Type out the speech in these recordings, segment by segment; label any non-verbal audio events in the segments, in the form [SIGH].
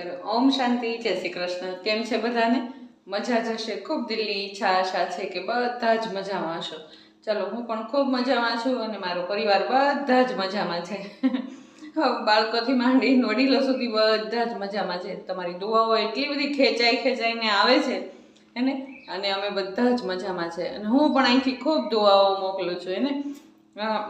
જય શ્રી કૃષ્ણ. કેમ છે બધાને? મજા જશે ખૂબ દિલની ઈચ્છા, આશા છે કે બધા જ મજામાં છો ચલો, હું પણ ખૂબ મજામાં છું અને મારો પરિવાર બધા જ મજામાં છે. બાળકોથી માંડીને વડીલો સુધી બધા જ મજામાં છે. તમારી દુવાઓ એટલી બધી ખેંચાઈ ખેંચાઈને આવે છે એને અને અમે બધા જ મજામાં છે. અને હું પણ અહીંથી ખૂબ દુવાઓ મોકલું છું એને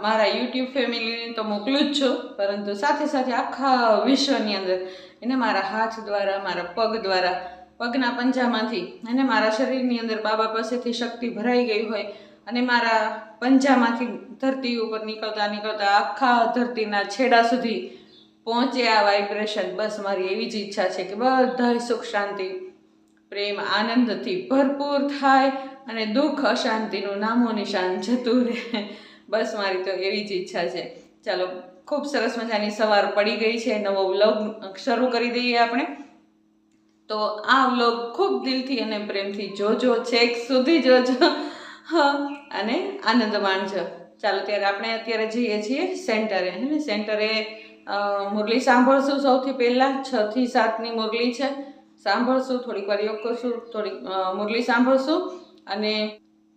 મારા યુટ્યુબ ફેમિલીને તો મોકલું જ છું, પરંતુ સાથે સાથે આખા વિશ્વની અંદર એને મારા હાથ દ્વારા, મારા પગ દ્વારા, પગના પંજામાંથી અને મારા શરીરની અંદર બાબા પાસેથી શક્તિ ભરાઈ ગઈ હોય અને મારા પંજામાંથી ધરતી ઉપર નીકળતા નીકળતા આખા ધરતીના છેડા સુધી પહોંચે આ વાઇબ્રેશન બસ મારી એવી જ ઈચ્છા છે કે બધા સુખ શાંતિ, પ્રેમ, આનંદથી ભરપૂર થાય અને દુઃખ અશાંતિનું નામો નિશાન જતું રહે. બસ મારી તો એવી જ ઈચ્છા છે. ચાલો ખૂબ સરસ મજાની સવાર પડી ગઈ છે. નવો વ્લોગ શરૂ કરી દઈએ આપણે. તો આ વ્લોગ ખૂબ દિલથી અને પ્રેમથી જોજો, છેક સુધી જોજો. અને આનંદ માણજો ચાલો ત્યારે આપણે અત્યારે જઈએ છીએ સેન્ટરે, હે સેન્ટરે મુરલી સાંભળશું સૌથી પહેલાં. છ થી સાતની મુરલી છે. સાંભળશું, થોડીક વાર યોગ કરશું, થોડીક મુરલી સાંભળશું. અને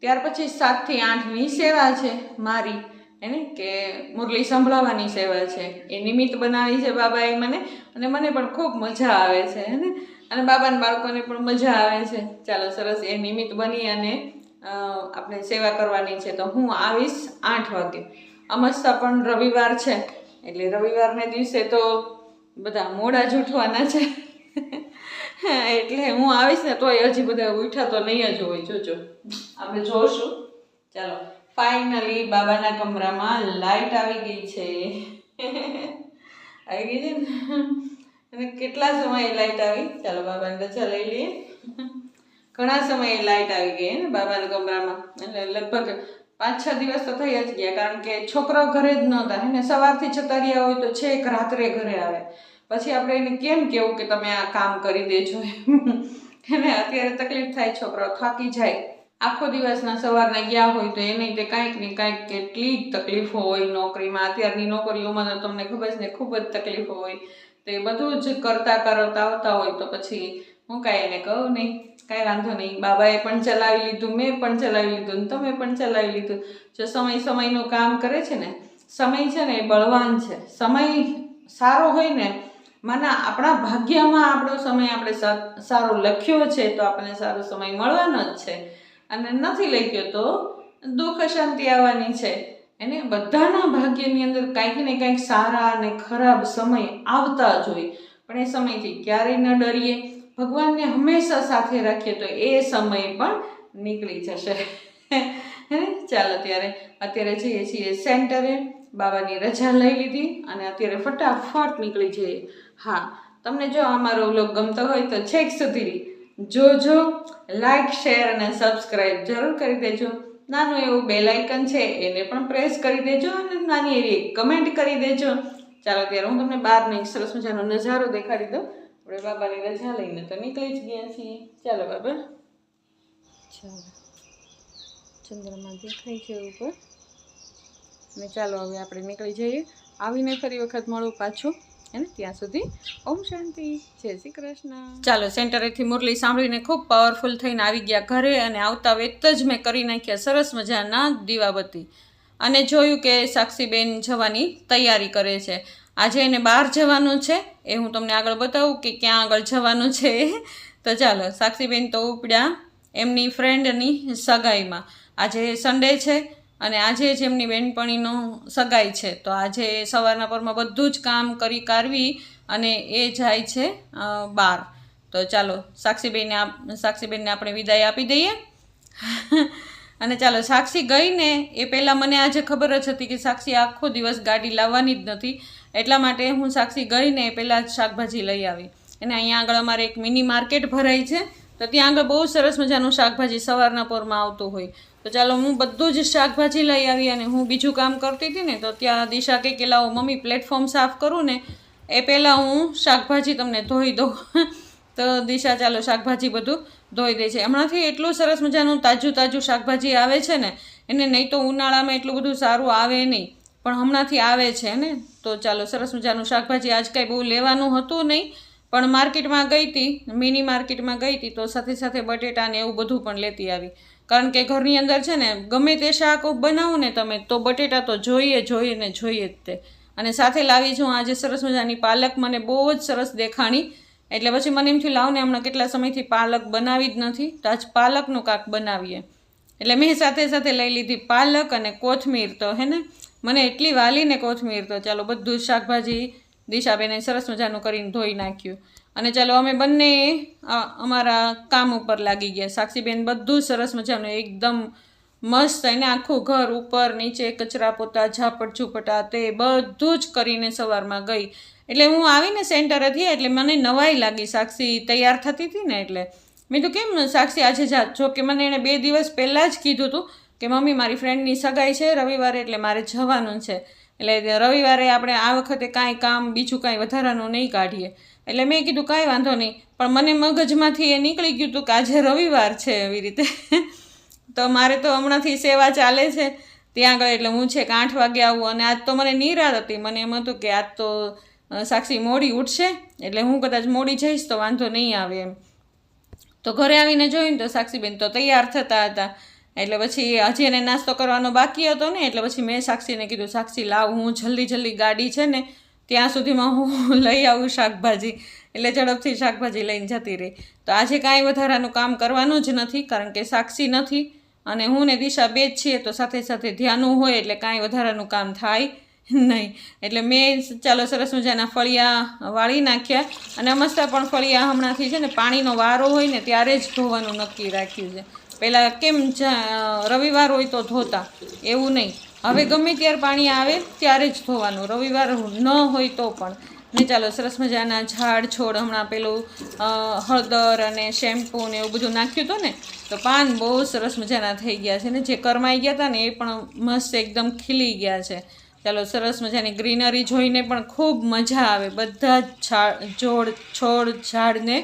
ત્યાર પછી સાતથી આઠની સેવા છે. મારી એને કે મુરલી સંભળાવવાની સેવા છે. એ નિમિત્ત બનાવી છે બાબાએ મને અને મને પણ ખૂબ મજા આવે છે હેને. અને બાબાના બાળકોને પણ મજા આવે છે. ચાલો સરસ એ નિમિત્ત બની અને આપણે સેવા કરવાની છે. તો હું આવીશ આઠ વાગે. અમસ્તા પણ રવિવાર છે. એટલે રવિવારને દિવસે તો બધા મોડા જ ઉઠવાના છે. હા, [LAUGHS] એટલે હું આવીશ ને તોય હજી બધા ઉઠા તો નહીં જ હોય. જોજો. આપણે જોશું. ચાલો. ફાઇનલી બાબાના કમરામાં લાઈટ આવી ગઈ છે. આવી ગઈ છે ને? અને કેટલા સમયે લાઇટ આવી? ચાલો બાબાને રજા લઈ લઈએ. ઘણા સમયે લાઇટ આવી ગઈ ને બાબાના કમરામાં. એટલે લગભગ પાંચ, છ દિવસ તો થઈ જ ગયા, કારણ કે છોકરાઓ ઘરે જ નહોતા એને સવારથી છતાં રહ્યા હોય તો છેક રાત્રે ઘરે આવે. પછી આપણે એને કેમ કેવું કે તમે આ કામ કરી દેજો એને અત્યારે તકલીફ થાય છોકરાઓ થાકી જાય. આખો દિવસના સવારના ગયા હોય તો એને તે કાંઈક ને કાંઈક કેટલી જ તકલીફો હોય નોકરીમાં. અત્યારની નોકરીઓમાં તો તમને ખબર છે ખૂબ જ તકલીફો હોય. તો એ બધું જ કરતા કરતા આવતા હોય તો પછી હું કાંઈ એને કહું નહીં. કાંઈ વાંધો નહીં. બાબાએ પણ ચલાવી લીધું, મેં પણ ચલાવી લીધું ને તમે પણ ચલાવી લીધું. જો સમય સમયનું કામ કરે છે ને, સમય છે ને એ બળવાન છે. સમય સારો હોય ને, માના આપણા ભાગ્યમાં આપણો સમય આપણે સારો લખ્યો છે તો આપણને સારો સમય મળવાનો જ છે. અને નથી લઈ ગયો તો દુઃખ અશાંતિ આવવાની છે. એને બધાના ભાગ્યની અંદર કાંઈક ને કાંઈક સારા અને ખરાબ સમય આવતા જ હોય. પણ એ સમયથી ક્યારેય ન ડરીએ. ભગવાનને હંમેશા સાથે રાખીએ તો એ સમય પણ નીકળી જશે. ચાલો ત્યારે અત્યારે જઈએ છીએ સેન્ટરે. બાબાની રજા લઈ લીધી અને અત્યારે ફટાફટ નીકળી જઈએ. હા, તમને જો અમારો વ્લોગ ગમતો હોય તો છેક સુધી જોજો લાઇક શેર અને સબસ્ક્રાઈબ જરૂર કરી દેજો. નાનું એવું બેલ આઇકન છે, એને પણ પ્રેસ કરી દેજો અને નાની એવી કમેન્ટ કરી દેજો. ચાલો ત્યારે હું તમને બહારનો એક સરસ મજાનો નજારો દેખાડી દઉં. આપણે બાબાની રજા લઈને તો નીકળી જ ગયા છીએ. ચાલો બાબા. ચાલો. ચંદ્રમાં દેખાય છે ઉપર. ને ચાલો હવે આપણે નીકળી જઈએ. આવીને ફરી વખત મળું પાછું. એને ત્યાં સુધી ઓમ શાંતિ. જય શ્રી કૃષ્ણ. ચાલો, સેન્ટરેથી મુરલી સાંભળીને ખૂબ પાવરફુલ થઈને આવી ગયા ઘરે અને આવતા વેત જ મેં કરી નાખ્યા, સરસ મજાના દીવાબત્તી. અને જોયું કે સાક્ષીબેન જવાની તૈયારી કરે છે. આજે એને બહાર જવાનું છે. એ હું તમને આગળ બતાવું કે ક્યાં આગળ જવાનું છે. તો ચાલો, સાક્ષીબેન તો ઉપડ્યા એમની ફ્રેન્ડની સગાઈમાં. આજે સન્ડે છે. અને આજે જ એમની બેનપણીનો સગાઈ છે, તો આજે સવારના પરમાં બધું જ કામ કરી કારવી અને એ જાય છે બાર તો ચાલો, સાક્ષીબેનને સાક્ષીબેનને આપણે વિદાય આપી દઈએ. અને ચાલો, સાક્ષી ગઈને એ પહેલાં મને આજે ખબર જ હતી કે સાક્ષી આખો દિવસ ગાડી લાવવાની જ નથી. એટલા માટે હું સાક્ષી ગઈને પહેલાં જ શાકભાજી લઈ આવી. અને અહીંયા આગળ અમારે એક મિની માર્કેટ ભરાય છે, તો ત્યાં આગળ બહુ સરસ મજાનું શાકભાજી સવારના પોરમાં આવતું હોય. તો ચાલો હું બધું જ શાકભાજી લઈ આવી અને હું બીજું કામ કરતી હતી ને, તો ત્યાં દિશા કે કે મમ્મી પ્લેટફોર્મ સાફ કરું ને, એ પહેલાં હું શાકભાજી તમને ધોઈ દઉં. [LAUGHS] તો દિશા, ચાલો, શાકભાજી બધું ધોઈ દે છે. હમણાંથી એટલું સરસ મજાનું તાજું તાજું શાકભાજી આવે છે ને, એને નહીં તો ઉનાળામાં એટલું બધું સારું આવે નહીં. પણ હમણાંથી આવે છે ને, તો ચાલો, સરસ મજાનું શાકભાજી આજ કાંઈ બહુ લેવાનું હતું નહીં, પણ માર્કેટમાં ગઈ હતી મિની માર્કેટમાં ગઈ હતી તો સાથે સાથે બટેટા ને એવું બધું પણ લેતી આવી. કારણ કે ઘરની અંદર છે ને, ગમે તે શાક બનાવો ને તમે, તો બટેટા તો જોઈએ જોઈએ ને જોઈએ જ તે. અને સાથે લાવી છું આજે સરસ મજાની પાલક, મને બહુ જ સરસ દેખાણી. એટલે પછી મને એમ થયું લાવને હમણાં કેટલા સમયથી પાલક બનાવી જ નથી, તો આજ પાલકનું કાંક બનાવીએ. એટલે મેં સાથે સાથે લઈ લીધી પાલક અને કોથમીર તો, હે ને? મને એટલી વાલીને કોથમીર તો, ચાલો બધું શાકભાજી દિશાબેને સરસ મજાનું કરીને ધોઈ નાખ્યું. અને ચાલો અમે બંને અમારા કામ ઉપર લાગી ગયા. સાક્ષીબેન બધું સરસ મજાનું એકદમ મસ્ત એને આખું ઘર ઉપર નીચે કચરા પોતા, ઝાપટ ઝૂપટા તે બધું જ કરીને સવારમાં ગઈ. એટલે હું આવીને સેન્ટરેથી એટલે મને નવાઈ લાગી. સાક્ષી તૈયાર થતી હતી ને એટલે. મેં તો કેમ સાક્ષી આજે જા? જો કે મને એણે બે દિવસ પહેલાં જ કીધું હતું કે મમ્મી મારી ફ્રેન્ડની સગાઈ છે રવિવારે એટલે મારે જવાનું છે. એટલે રવિવારે આપણે આ વખતે કાંઈ કામ બીજું કાંઈ વધારાનું નહીં કાઢીએ. એટલે મેં કીધું, કાંઈ વાંધો નહીં. પણ મને મગજમાંથી એ નીકળી ગયું હતું કે આજે રવિવાર છે એવી રીતે. [LAUGHS] તો મારે તો હમણાંથી સેવા ચાલે છે. ત્યાં આગળ એટલે હું છે કે આઠ વાગે આવું અને આજ તો મને નિરાત હતી. મને એમ હતું કે આજ તો સાક્ષી મોડી ઉઠશે, એટલે હું કદાચ મોડી જઈશ તો વાંધો નહીં આવે એમ. તો ઘરે આવીને જોયું તો સાક્ષીબેન તો તૈયાર થતા હતા. એટલે પછી હજી એને નાસ્તો કરવાનો બાકી હતો ને, એટલે પછી મેં સાક્ષીને કીધું, સાક્ષી લાવ, હું જલ્દી જલ્દી ગાડી છે ને ત્યાં સુધીમાં હું [LAUGHS] લઈ આવું શાકભાજી. એટલે ઝડપથી શાકભાજી લઈને જતી રહી. તો આજે કાંઈ વધારાનું કામ કરવાનું જ નથી, કારણ કે સાક્ષી નથી અને હું ને દિશા બે જ છીએ, તો સાથે સાથે ધ્યાનું હોય એટલે કાંઈ વધારાનું કામ થાય નહીં. એટલે મેં ચાલો સરસ મજાના ફળિયા વાળી નાખ્યા અને મસ્ત પણ ફળિયા હમણાંથી છે ને પાણીનો વારો હોય ને ત્યારે જ ધોવાનું નક્કી રાખ્યું છે. પહેલાં કેમ રવિવાર હોય તો ધોતા, એવું નહીં. હવે ગમે ત્યારે પાણી આવે, ત્યારે જ ધોવાનું. રવિવાર ન હોય તો પણ. ને ચાલો, સરસ મજાના ઝાડ, છોડ, હમણાં પેલું હળદર અને શેમ્પૂ ને એવું બધું નાખ્યું હતું ને, તો પાન બહુ સરસ મજાના થઈ ગયા છે. ને જે કરમાઈ ગયા હતા ને, એ પણ મસ્ત એકદમ ખીલી ગયા છે. ચાલો, સરસ મજાની ગ્રીનરી જોઈને પણ ખૂબ મજા આવે. બધા જ ઝાડ, જોડ, છોડ, ઝાડને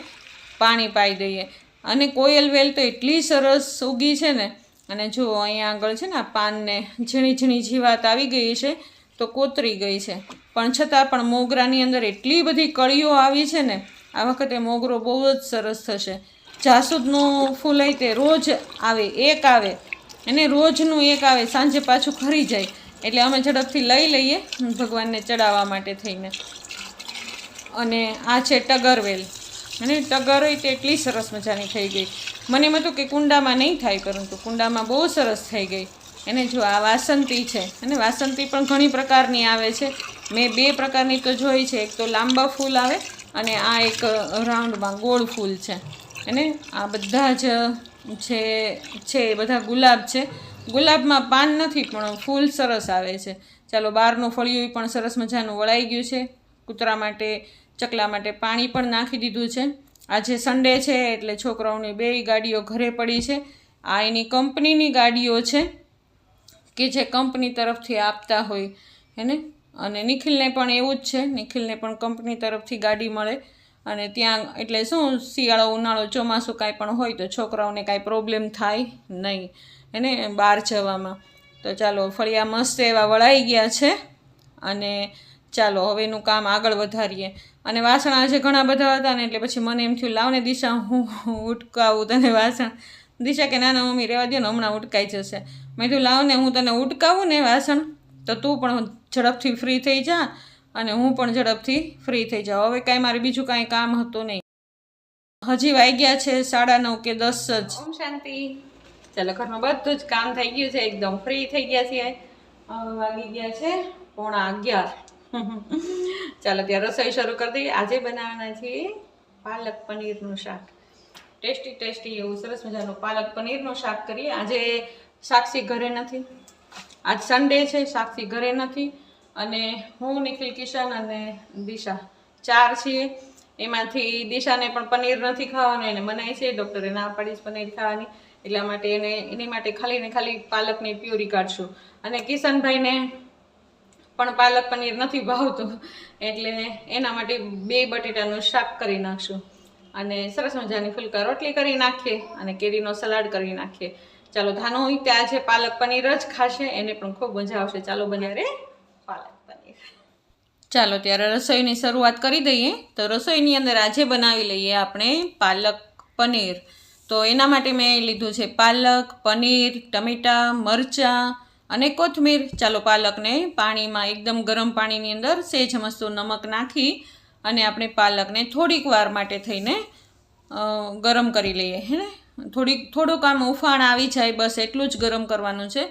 પાણી પાઈ દઈએ. અને કોયલ વેલ તો એટલી સરસ ઉગી છે ને અને જો અહીંયા આગળ છે ને આ પાનને ઝીણી ઝીણી જીવાત આવી ગઈ છે, તો કોતરી ગઈ છે. પણ છતાં પણ મોગરાની અંદર એટલી બધી કળીઓ આવી છે ને, આ વખતે મોગરો બહુ જ સરસ થશે. જાસૂદનું ફૂલ હોય તે રોજ આવે, એક આવે. અને રોજનું એક આવે, સાંજે પાછું ખરી જાય. એટલે અમે ઝડપથી લઈ લઈએ ભગવાનને ચડાવવા માટે થઈને. અને આ છે ટગરવેલ. અને ટગર હોય તે એટલી સરસ મજાની થઈ ગઈ. મને એમ હતું કે કુંડામાં નહીં થાય પરંતુ કુંડામાં બહુ સરસ થઈ ગઈ. એને જો આ વાસંતી છે, અને વાસંતી પણ ઘણી પ્રકારની આવે છે. મેં બે પ્રકારની તો જોઈ છે, એક તો લાંબા ફૂલ આવે, અને આ એક રાઉન્ડમાં ગોળ ફૂલ છે. અને આ બધા જ જે છે, એ બધા ગુલાબ છે. ગુલાબમાં પાન નથી, પણ ફૂલ સરસ આવે છે. ચાલો, બહારનું ફળિયું પણ સરસ મજાનું વળાઈ ગયું છે. કૂતરા માટે, ચકલા માટે પાણી પણ નાખી દીધું છે. આજે સન્ડે છે એટલે છોકરાઓની બે ગાડીઓ ઘરે પડી છે. આ એની કંપનીની ગાડીઓ છે કે જે કંપની તરફથી આપતા હોય હેને અને નિખિલને પણ એવું જ છે. નિખિલને પણ કંપની તરફથી ગાડી મળે. અને ત્યાં, એટલે શું, શિયાળો, ઉનાળો ચોમાસું કાંઈ પણ હોય તો છોકરાઓને કાંઈ પ્રોબ્લેમ થાય નહીં એને બહાર જવામાં. તો ચાલો, ફળિયા મસ્ત એવા વળાઈ ગયા છે. અને ચાલો હવેનું કામ આગળ વધારીએ. અને વાસણ આજે ઘણા બધા હતા ને, એટલે પછી મને એમ થયું લાવને દિશા, હું ઉટકાવું તને વાસણ. દિશા કે નાના મમ્મી રહેવા દો ને, હમણાં ઉટકાઈ જશે. મેં કીધું લાવને હું તને ઉટકાવું ને વાસણ. તો તું પણ ઝડપથી ફ્રી થઈ જા અને હું પણ ઝડપથી ફ્રી થઈ જાઉં. હવે કાંઈ મારે બીજું કાંઈ કામ હતું નહીં. હજી વાગ્યા છે સાડા નવ કે દસ જ. ઓમ શાંતિ. ચાલો ઘરમાં બધું જ કામ થઈ ગયું છે. એકદમ ફ્રી થઈ ગયા છીએ. હવે વાગી ગયા છે પોણા અગિયાર. [LAUGHS] ચાલો ત્યાં રસોઈ શરૂ કરી દઈએ. આજે બનાવવાના છીએ પાલક પનીરનું શાક. ટેસ્ટી ટેસ્ટી એવું સરસ મજાનું પાલક પનીરનું શાક કરીએ. આજે સાક્ષી ઘરે નથી. આજ સન્ડે છે, સાક્ષી ઘરે નથી. અને હું નિખિલ કિશન અને દિશા ચાર છીએ. એમાંથી દિશાને પણ પનીર નથી ખાવાનું, એને મનાય છે. ડૉક્ટરે ના પાડી પનીર ખાવાની. એટલા માટે એને, એની માટે ખાલી ને ખાલી પાલકની પ્યુરી કાઢશું. અને કિશનભાઈને પણ પાલક પનીર નથી ભાવતું. એટલે એના માટે બે બટેટાનું શાક કરી નાખશું. અને સરસ મજાની ફુલકા રોટલી કરી નાખીએ અને કેરીનો સલાડ કરી નાખીએ. ચાલો, ધાનો ત્યાં આજે પાલક પનીર જ ખાશે, એને પણ ખૂબ મજા આવશે. ચાલો બને રે પાલક પનીર. ચાલો, ત્યારે રસોઈની શરૂઆત કરી દઈએ. તો રસોઈની અંદર આજે બનાવી લઈએ આપણે પાલક પનીર. તો એના માટે મેં લીધું છે પાલક, પનીર, ટમેટાં, મરચાં અને કોથમીર. ચાલો પાલકને પાણીમાં એકદમ ગરમ પાણીની અંદર સેજ મસ્તો નમક નાખી અને આપણે પાલકને થોડીક વાર માટે થઈને ગરમ કરી લઈએ, હે ને? થોડીક, થોડુંક આમ ઉફાણ આવી જાય, બસ એટલું જ ગરમ કરવાનું છે.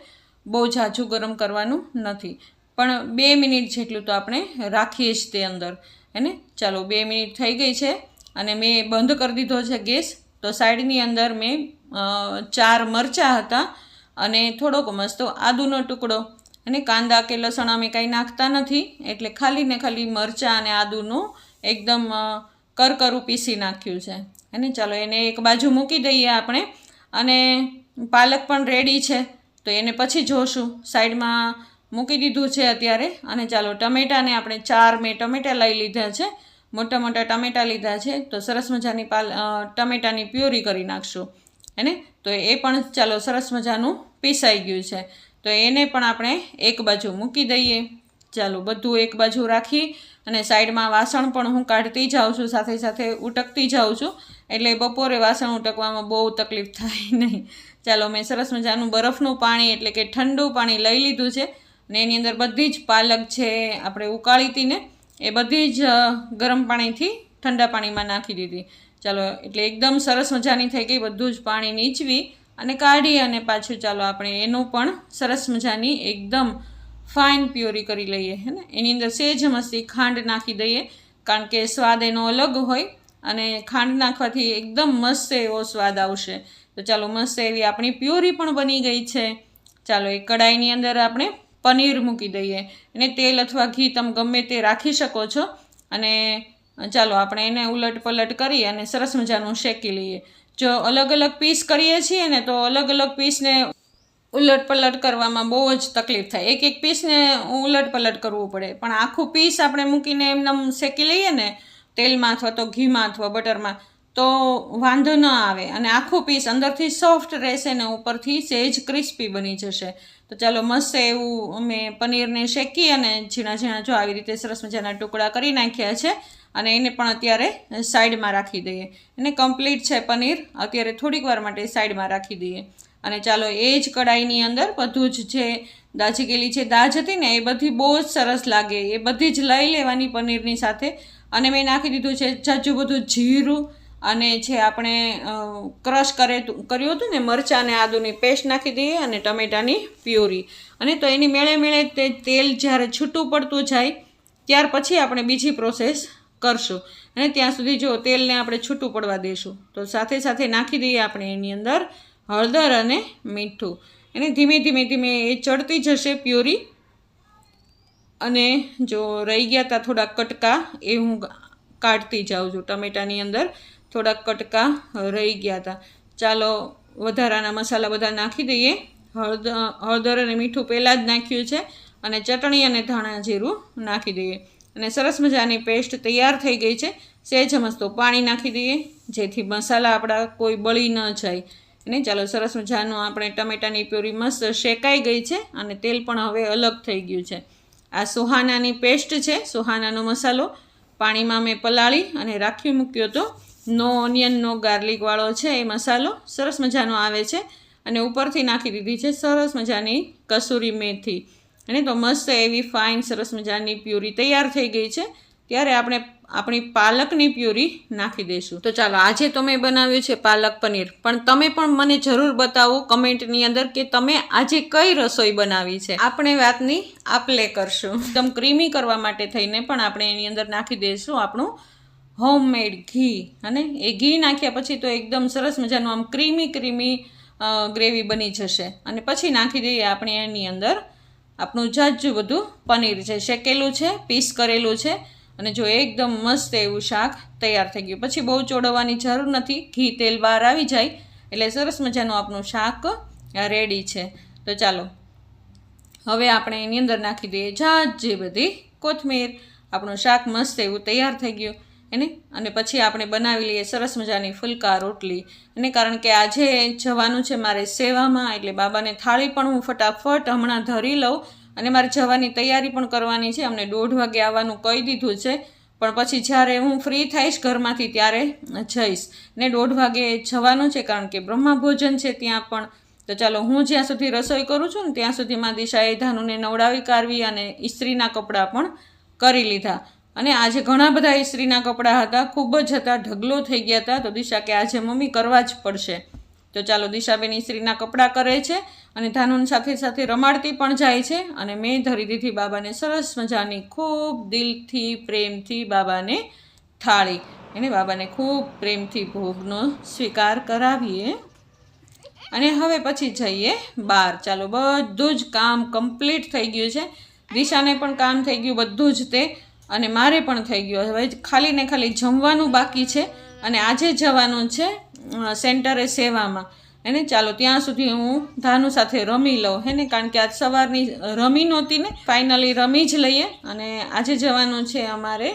બહુ ઝાઝું ગરમ કરવાનું નથી. પણ બે મિનિટ જેટલું તો આપણે રાખીએ જ તે અંદર હેને ચાલો, બે મિનિટ થઈ ગઈ છે અને મેં બંધ કરી દીધો છે ગેસ. તો સાઈડની અંદર મેં ચાર મરચાં હતા. અને થોડોક મસ્તો આદુનો ટુકડો. અને કાંદા કે લસણ અમે કાંઈ નાખતા નથી, એટલે ખાલી ને ખાલી મરચાં અને આદુનું એકદમ કરકરું પીસી નાખ્યું છે. અને ચાલો એને એક બાજુ મૂકી દઈએ આપણે. અને પાલક પણ રેડી છે. તો એને પછી જોશું. સાઈડમાં મૂકી દીધું છે અત્યારે. અને ચાલો ટમેટાને આપણે ચાર મેં ટમેટાં લઈ લીધા છે. મોટા મોટા ટમેટા લીધા છે. તો સરસ મજાની પાલ ટમેટાની પ્યોરી કરી નાખશું. હેને તો એ પણ ચાલો સરસ મજાનું પીસાઈ ગયું છે. તો એને પણ આપણે એક બાજુ મૂકી દઈએ. ચાલો બધું એક બાજુ રાખી અને સાઈડમાં વાસણ પણ હું કાઢતી જાઉં છું, સાથે સાથે ઉટકતી જાઉં છું. એટલે બપોરે વાસણ ઉટકવામાં બહુ તકલીફ થાય નહીં. ચાલો મેં સરસ મજાનું બરફનું પાણી એટલે કે ઠંડુ પાણી લઈ લીધું છે ને એની અંદર બધી જ પાલક છે આપણે ઉકાળી હતી ને એ બધી જ ગરમ પાણીથી ઠંડા પાણીમાં નાખી દીધી. ચાલો એટલે એકદમ સરસ મજાની થઈ ગઈ, બધું જ પાણી નીચવી અને કાઢી અને પાછું ચાલો આપણે એનું પણ સરસ મજાની એકદમ ફાઇન પ્યોરી કરી લઈએ, હે ને? એની અંદર સેજ મસ્તી ખાંડ નાખી દઈએ, કારણ કે સ્વાદ એનો અલગ હોય અને ખાંડ નાખવાથી એકદમ મસ્ત એવો સ્વાદ આવશે. તો ચાલો મસ્ત એવી આપણી પ્યોરી પણ બની ગઈ છે. ચાલો એ કડાઈની અંદર આપણે પનીર મૂકી દઈએ. અને તેલ અથવા ઘી તમે ગમે તે રાખી શકો છો. અને ચાલો આપણે એને ઉલટ પલટ કરી અને સરસ મજાનું શેકી લઈએ. જો અલગ અલગ પીસ કરીએ છીએ ને તો અલગ અલગ પીસને ઉલટ પલટ કરવામાં બહુ જ તકલીફ થાય. એક એક પીસને ઉલટ પલટ કરવું પડે. પણ આખું પીસ આપણે મૂકીને એમનેમ શેકી લઈએ ને તેલમાં અથવા તો ઘીમાં અથવા બટરમાં, તો વાંધો ન આવે. અને આખું પીસ અંદરથી સોફ્ટ રહેશે ને ઉપરથી સેજ ક્રિસ્પી બની જશે. તો ચાલો મસ્ત એવું અમે પનીરને શેકી અને ઝીણા ઝીણા જો આવી રીતે સરસ મજાના ટુકડા કરી નાખ્યા છે અને એને પણ અત્યારે સાઈડમાં રાખી દઈએ. એને કમ્પ્લીટ છે પનીર. અત્યારે થોડીક વાર માટે સાઈડમાં રાખી દઈએ. અને ચાલો એ જ કડાઈની અંદર બધું જ જે દાજી છે દાજ હતી ને, એ બધી બહુ જ સરસ લાગે. એ બધી જ લઈ લેવાની પનીરની સાથે. અને મેં નાખી દીધું છે જાજુ બધું જીરું અને જે આપણે ક્રશ કરે કર્યું હતું ને મરચાં અને આદુની પેસ્ટ નાખી દઈએ અને ટમેટાની પ્યુરી. અને તો એની મેળે મેળે તે તેલ જ્યારે છૂટું પડતું જાય, ત્યાર પછી આપણે બીજી પ્રોસેસ કરશું. અને ત્યાં સુધી જો તેલને આપણે છૂટું પડવા દઈશું તો સાથે સાથે નાખી દઈએ આપણે એની અંદર હળદર અને મીઠું. એને ધીમે ધીમે ધીમે એ ચડતી જશે પ્યુરી. અને જો રહી ગયા હતા થોડા કટકા, એ હું કાઢતી જાઉં છું. ટમેટાની અંદર થોડાક કટકા રહી ગયા હતા ચાલો, વધારાના મસાલા બધા નાખી દઈએ. હળદર હળદર અને મીઠું પહેલાં જ નાખ્યું છે. અને ચટણી અને ધાણા જીરું નાખી દઈએ. અને સરસ મજાની પેસ્ટ તૈયાર થઈ ગઈ છે. સહેજ મસ્તો પાણી નાખી દઈએ, જેથી મસાલા આપણા કોઈ બળી ન જાય. અને ચાલો સરસ મજાનું આપણે ટમેટાની પ્યોરી મસ્ત શેકાઈ ગઈ છે અને તેલ પણ હવે અલગ થઈ ગયું છે. આ સુહાનાની પેસ્ટ છે, સુહાનાનો મસાલો. પાણીમાં મેં પલાળી અને રાખી મૂક્યો હતો. નો ઓનિયન, નો ગાર્લિકવાળો છે એ મસાલો. સરસ મજાનો આવે છે અને ઉપરથી નાખી દીધી છે સરસ મજાની કસૂરી મેથી. અને તો મસ્ત એવી ફાઇન સરસ મજાની પ્યુરી તૈયાર થઈ ગઈ છે. ત્યારે આપણે આપણી પાલકની પ્યુરી નાખી દઈશું. તો ચાલો, આજે તો મેં બનાવ્યું છે પાલક પનીર. પણ તમે પણ મને જરૂર બતાવો કમેન્ટની અંદર કે તમે આજે કઈ રસોઈ બનાવી છે. આપણે વાતની આપલે કરશું. એકદમ ક્રીમી કરવા માટે થઈને પણ આપણે એની અંદર નાખી દઈશું આપણું હોમમેડ ઘી. અને એ ઘી નાખ્યા પછી તો એકદમ સરસ મજાનું આમ ક્રીમી ક્રીમી ગ્રેવી બની જશે. અને પછી નાખી દઈએ આપણે એની અંદર આપણું જાજુ બધું પનીર છે શેકેલું છે, પીસ કરેલું છે અને જો એકદમ મસ્ત એવું શાક તૈયાર થઈ ગયું. પછી બહુ ચોડવવાની જરૂર નથી. ઘી તેલ બહાર આવી જાય એટલે સરસ મજાનું આપણું શાક રેડી છે. તો ચાલો, હવે આપણે એની અંદર નાખી દઈએ જાજી બધી કોથમીર. આપણું શાક મસ્ત એવું તૈયાર થઈ ગયું. એને અને પછી આપણે બનાવી લઈએ સરસ મજાની ફુલકા રોટલી. અને કારણ કે આજે જવાનું છે મારે સેવામાં, એટલે બાબાને થાળી પણ હું ફટાફટ હમણાં ધરી લઉં. અને મારે જવાની તૈયારી પણ કરવાની છે. અમને દોઢ વાગે આવવાનું કહી દીધું છે. પણ પછી જ્યારે હું ફ્રી થઈશ ઘરમાંથી ત્યારે જઈશ. ને દોઢ વાગે જવાનું છે કારણ કે બ્રહ્મા ભોજન છે ત્યાં પણ. તો ચાલો હું જ્યાં સુધી રસોઈ કરું છું ને ત્યાં સુધીમાં દિશાએ ધાનુને નવડાવી કાઢવી અને ઇસ્ત્રીના કપડાં પણ કરી લીધા. અને આજે ઘણા બધા ઇસ્ત્રીના કપડાં હતા, ખૂબ જ હતા, ઢગલો થઈ ગયા હતા. તો દિશા કે આજે મમ્મી કરવા જ પડશે. તો ચાલો દિશાબેન ઇસ્ત્રીના કપડાં કરે છે અને ધાનુન સાથે સાથે રમાડતી પણ જાય છે. અને મેં ધરી દીધી બાબાને સરસ મજાની, ખૂબ દિલથી, પ્રેમથી બાબાને થાળી. એને બાબાને ખૂબ પ્રેમથી ભોગનો સ્વીકાર કરાવીએ. અને હવે પછી જઈએ બહાર. ચાલો બધું જ કામ કમ્પ્લીટ થઈ ગયું છે. દિશાને પણ કામ થઈ ગયું બધું જ તે. અને મારે પણ થઈ ગયું હવે ખાલી ને ખાલી જમવાનું બાકી છે અને આજે જવાનું છે સેન્ટરે સેવામાં. એને ચાલો, ત્યાં સુધી હું ધાનુ સાથે રમી લઉં હે ને કારણ કે આજ સવારની રમી નહોતી ને, ફાઇનલી રમી જ લઈએ. અને આજે જવાનું છે અમારે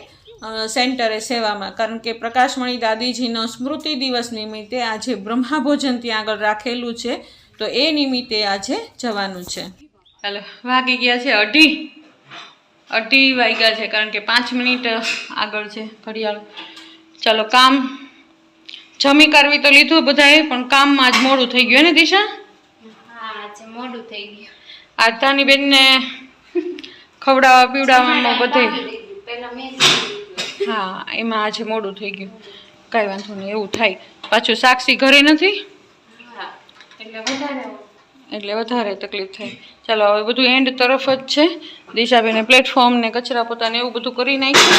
સેન્ટરે સેવામાં. કારણ કે પ્રકાશમણી દાદીજીનો સ્મૃતિ દિવસ નિમિત્તે આજે બ્રહ્માભોજન ત્યાં આગળ રાખેલું છે. તો એ નિમિત્તે આજે જવાનું છે. ચાલો વાગી ગયા છે અઢી. અઢી વાગ્યા છે કારણ કે પાંચ મિનિટ આગળ છે ઘડિયાળ. ચાલો કામ. જમી કરવી તો લીધું બધાએ પણ કામમાં જ મોડું થઈ ગયું ને દિશા? હા આજે મોડું થઈ ગયું. આધાની બેનને ખવડાવવા પીવડાવવામાં બધે. હા એમાં આજે મોડું થઈ ગયું. કાંઈ વાંધો નહીં એવું થાય. પાછું સાક્ષી ઘરે નથી? હા એટલે વધારે એટલે વધારે તકલીફ થાય. ચાલો હવે બધું એન્ડ તરફ જ છે. દિશાબેને પ્લેટફોર્મ ને કચરા પોતાને એવું બધું કરી નાખ્યું.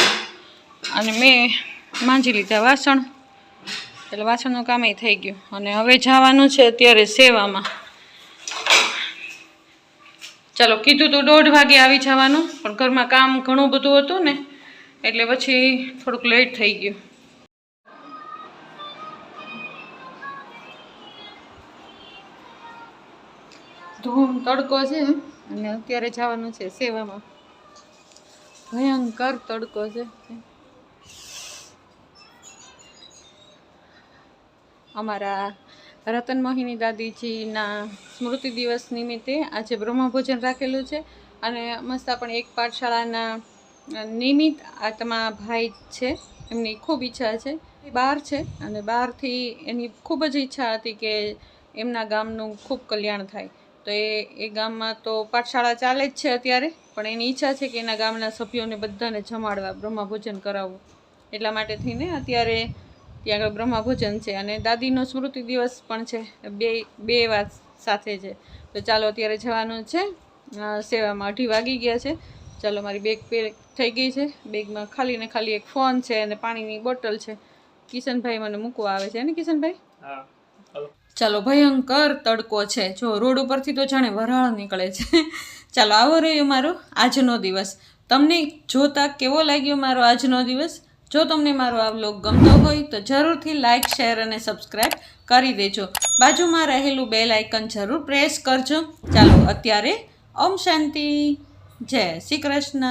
અને મેં માંજી લીધા વાસણ. એટલે વાસણનું કામે થઈ ગયું. અને હવે જવાનું છે અત્યારે સેવામાં. ચાલો, કીધું તો દોઢ વાગે આવી જવાનું, પણ ઘરમાં કામ ઘણું બધું હતું ને, એટલે પછી થોડુંક લેટ થઈ ગયું. ધૂમ, તડકો છે અને અત્યારે જવાનું છે સેવામાં. ભયંકર તડકો છે. અમારા રતન મોહિની દાદીજીના સ્મૃતિ દિવસ નિમિત્તે આજે બ્રહ્મભોજન રાખેલું છે અને મસ્ત પણ એક પાઠશાળાના નિમિત્ત આત્મા ભાઈ છે. એમની ખૂબ ઈચ્છા છે. બહાર છે અને બહારથી એની ખૂબ જ ઈચ્છા હતી કે એમના ગામનું ખૂબ કલ્યાણ થાય. તો એ એ ગામમાં તો પાઠશાળા ચાલે જ છે અત્યારે. પણ એની ઈચ્છા છે કે એના ગામના સભ્યોને બધાને જમાડવા, બ્રહ્મભોજન કરાવવું. એટલા માટે થઈને અત્યારે ત્યાં આગળ બ્રહ્મભોજન છે. અને દાદીનો સ્મૃતિ દિવસ પણ છે. બે બે વાત સાથે છે. તો ચાલો અત્યારે જવાનું છે. સેવામાં અઢી વાગી ગયા છે. ચાલો, મારી બેગ પેક થઈ ગઈ છે. બેગમાં ખાલી ને ખાલી એક ફોન છે અને પાણીની બોટલ છે. કિશનભાઈ મને મૂકવા આવે છે. ને કિશનભાઈ? ચાલો, ભયંકર તડકો છે. જો, રોડ ઉપરથી તો જાણે વરાળ નીકળે છે. ચાલો, આવો રહ્યો મારો આજનો દિવસ. તમને જોતા કેવો લાગ્યો મારો આજનો દિવસ? જો તમને મારો આ વ્લોગ ગમતો હોય, તો જરૂરથી લાઇક શેર અને સબસ્ક્રાઈબ કરી દેજો. બાજુમાં રહેલું બેલ આઇકન જરૂર પ્રેસ કરજો. ચાલો, અત્યારે ઓમ શાંતિ. જય શ્રી કૃષ્ણ.